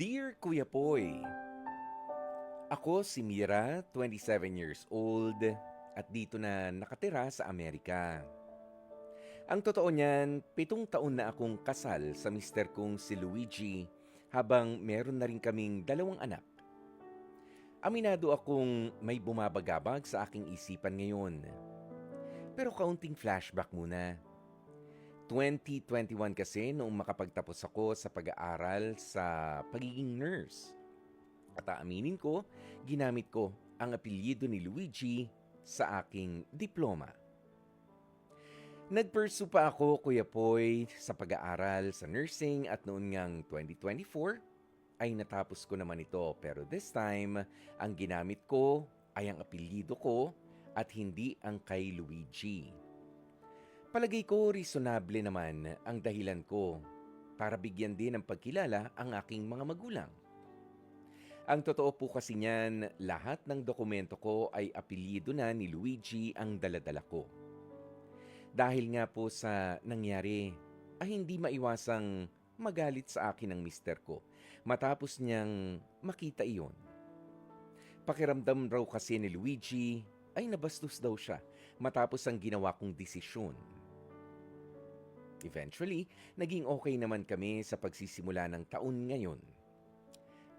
Dear Kuya Poy, Ako si Mira, 27 years old, at dito na nakatira sa Amerika. Ang totoo niyan, pitong taon na akong kasal sa mister kong si Luigi habang meron na rin kaming dalawang anak. Aminado akong may bumabagabag sa aking isipan ngayon. Pero kaunting flashback muna. 2021 kasi noong makapagtapos ako sa pag-aaral sa pagiging nurse. At aaminin ko, ginamit ko ang apelyido ni Luigi sa aking diploma. Nagpursue pa ako, Kuya Poy, sa pag-aaral sa nursing at noon ngang 2024 ay natapos ko naman ito. Pero this time, ang ginamit ko ay ang apelyido ko at hindi ang kay Luigi. Palagay ko reasonable naman ang dahilan ko para bigyan din ng pagkilala ang aking mga magulang. Ang totoo po kasi niyan, lahat ng dokumento ko ay apelyido na ni Luigi ang daladala ko. Dahil nga po sa nangyari, ay hindi maiwasang magalit sa akin ng mister ko matapos niyang makita iyon. Pakiramdam raw kasi ni Luigi ay nabastos daw siya matapos ang ginawa kong desisyon. Eventually, naging okay naman kami sa pagsisimula ng taon ngayon.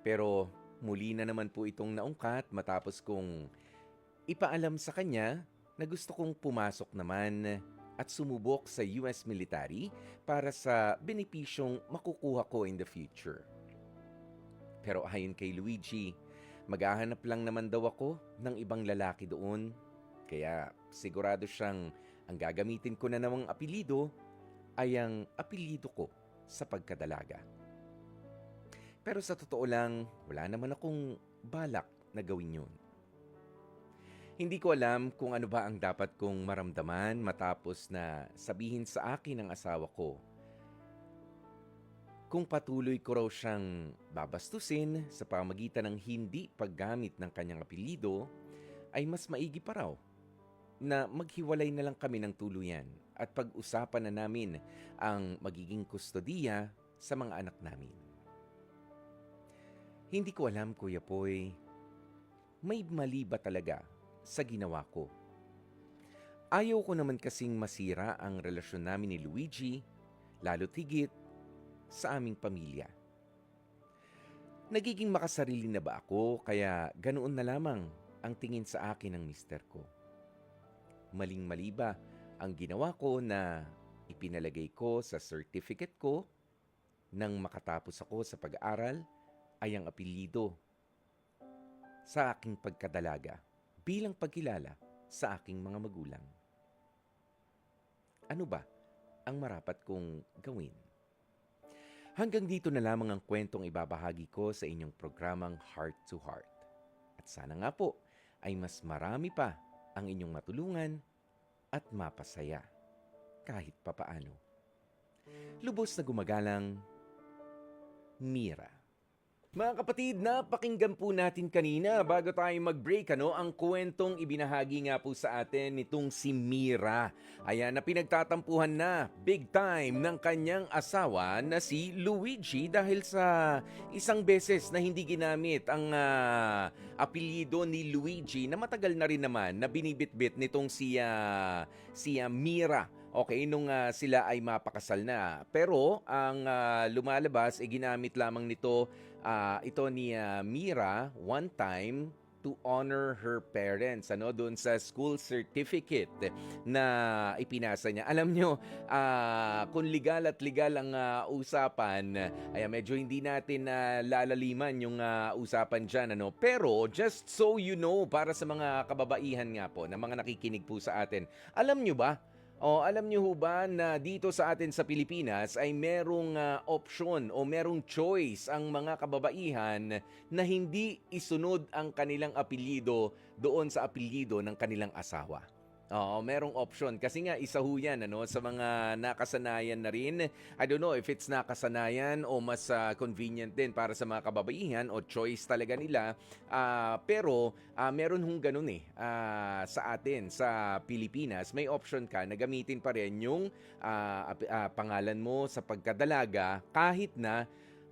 Pero muli na naman po itong naungkat matapos kong ipaalam sa kanya na gusto kong pumasok naman at sumubok sa US military para sa benepisyong makukuha ko in the future. Pero ayon kay Luigi, maghahanap lang naman daw ako ng ibang lalaki doon. Kaya sigurado siyang ang gagamitin ko na namang apelido ay ang apelido ko sa pagkadalaga. Pero sa totoo lang, wala naman akong balak na gawin yun. Hindi ko alam kung ano ba ang dapat kong maramdaman matapos na sabihin sa akin ng asawa ko kung patuloy ko raw siyang babastusin sa pamagitan ng hindi paggamit ng kanyang apelido, ay mas maigi pa raw na maghiwalay na lang kami ng tuluyan at pag-usapan na namin ang magiging kustodiya sa mga anak namin. Hindi ko alam, Kuya Poy, may mali ba talaga sa ginawa ko? Ayaw ko naman kasing masira ang relasyon namin ni Luigi, lalo't higit sa aming pamilya. Nagiging makasarili na ba ako kaya ganoon na lamang ang tingin sa akin ng mister ko? Maling-mali ba ang ginawa ko na ipinalagay ko sa certificate ko nang makatapos ako sa pag-aaral ay ang apelyido sa aking pagkadalaga bilang pagkilala sa aking mga magulang. Ano ba ang marapat kong gawin? Hanggang dito na lamang ang kwentong ibabahagi ko sa inyong programang Heart to Heart. At sana nga po ay mas marami pa ang inyong matulungan at mapasaya kahit papaano. Lubos na gumagalang, Mira. Mga kapatid, napakinggan po natin kanina bago tayo mag-break ano, ang kwentong ibinahagi nga po sa atin nitong si Mira. Ayan na pinagtatampuhan na big time ng kanyang asawa na si Luigi dahil sa isang beses na hindi ginamit ang uh, apelyido ni Luigi na matagal na rin naman na binibitbit nitong si, uh, si uh, Mira Okay, nung uh, sila ay mapakasal na. Pero ang uh, lumalabas ay ginamit lamang nito uh, ito ni uh, Mira one time to honor her parents ano doon sa school certificate na ipinasa niya. Alam nyo, uh, kung legal at legal ang uh, usapan, ay medyo hindi natin uh, lalaliman yung uh, usapan diyan ano. Pero just so you know para sa mga kababaihan nga po na mga nakikinig po sa atin. Alam nyo ba o alam niyo ho ba na dito sa atin sa Pilipinas ay merong uh, option o merong choice ang mga kababaihan na hindi isunod ang kanilang apelyido doon sa apelyido ng kanilang asawa. Oo, merong option. Kasi nga, isa ho yan, ano, sa mga nakasanayan na rin. I don't know if it's nakasanayan o mas uh, convenient din para sa mga kababaihan o choice talaga nila. Uh, pero, uh, meron hong ganun eh. Uh, sa atin, sa Pilipinas, may option ka na gamitin pa rin yung uh, uh, pangalan mo sa pagkadalaga kahit na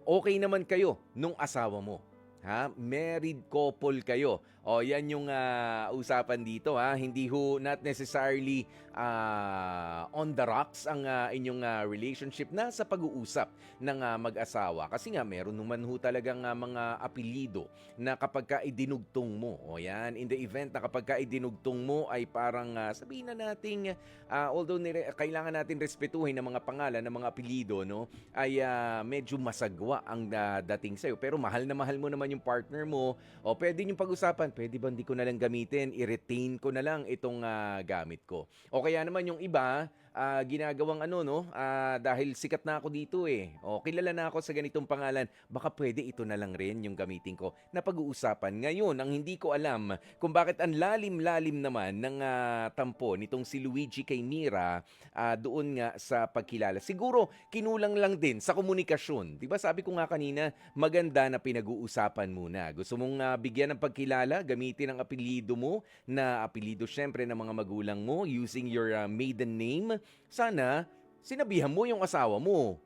okay naman kayo nung asawa mo. Ha? Married couple kayo. O, yan yung ah, usapan dito ha. Hindi ho not necessarily ah, on the rocks ang ah, inyong ah, relationship na sa pag-uusap ng ah, mag-asawa. Kasi nga meron naman ho talagang ah, mga apelido na kapag ka idinugtong mo. O yan, in the event na kapag ka idinugtong mo ay parang ah, sabihin na nating ah, although nire- kailangan natin respetuhin ng mga pangalan ng mga apelido no ay ah, medyo masagwa ang ah, dating sa'yo. Pero mahal na mahal mo naman yung partner mo. O pwede yung pag-usapan, pwede ba hindi ko na lang gamitin? I-retain ko na lang itong ah, gamit ko. O kaya naman yung iba, ah, ginagawang ano no, ah, dahil sikat na ako dito eh. O kilala na ako sa ganitong pangalan, baka pwede ito na lang rin yung gamitin ko na pag-uusapan. Ngayon, ang hindi ko alam kung bakit ang lalim-lalim naman ng ah, tampo nitong si Luigi kay Mira ah, doon nga sa pagkilala. Siguro kinulang lang din sa komunikasyon. 'Di ba sabi ko nga kanina, maganda na pinag-uusapan muna. Gusto mong ah, bigyan ng pagkilala, gamitin ang apelyido mo na apelyido syempre ng mga magulang mo using your ah, maiden name. Sana sinabihan mo yung asawa mo.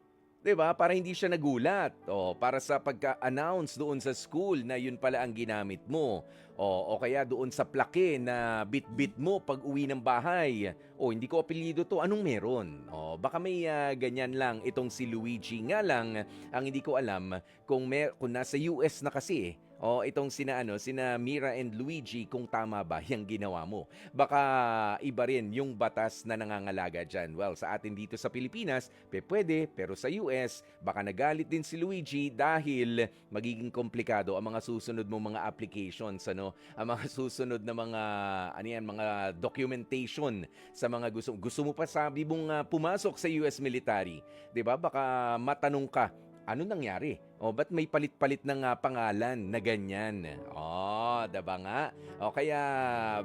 'Di ba? Para hindi siya nagulat. O para sa pagka-announce doon sa school na yun pala ang ginamit mo. O, o kaya doon sa plake na bit-bit mo pag uwi ng bahay. O hindi ko apelyido to, anong meron? O baka may ah, ganyan lang itong si Luigi nga lang ang hindi ko alam kung mer kung nasa US na kasi eh. O itong sina ano, sina Mira and Luigi kung tama ba yung ginawa mo. Baka iba rin yung batas na nangangalaga dyan. Well, sa atin dito sa Pilipinas, pe pwede, pero sa US, baka nagalit din si Luigi dahil magiging komplikado ang mga susunod mo mga applications, ano? Ang mga susunod na mga, ano yan, mga documentation sa mga gusto. Gusto mo pa sabi mong ah, pumasok sa US military, 'di ba? Baka matanong ka, ano nangyari? O, ba't may palit-palit ng ah, pangalan na ganyan? O, diba nga? O, kaya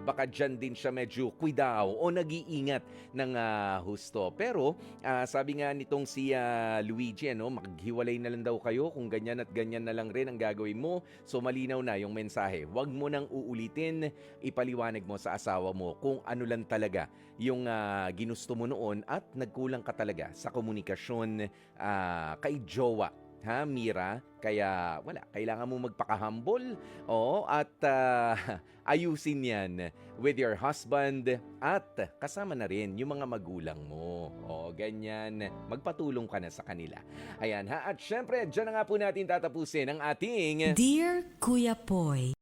baka dyan din siya medyo kuidaw o nag-iingat ng ah, husto. Pero, ah, sabi nga nitong si ah, Luigi, ano, maghiwalay na lang daw kayo kung ganyan at ganyan na lang rin ang gagawin mo. So, malinaw na yung mensahe. Huwag mo nang uulitin, ipaliwanag mo sa asawa mo kung ano lang talaga yung ah, ginusto mo noon at nagkulang ka talaga sa komunikasyon ah, kay jowa ha, Mira? Kaya wala, kailangan mo magpaka-humble oo, at ah, ayusin yan with your husband at kasama na rin yung mga magulang mo. O, ganyan. Magpatulong ka na sa kanila. Ayan ha. At syempre, dyan na nga po natin tatapusin ang ating... Dear Kuya Poy,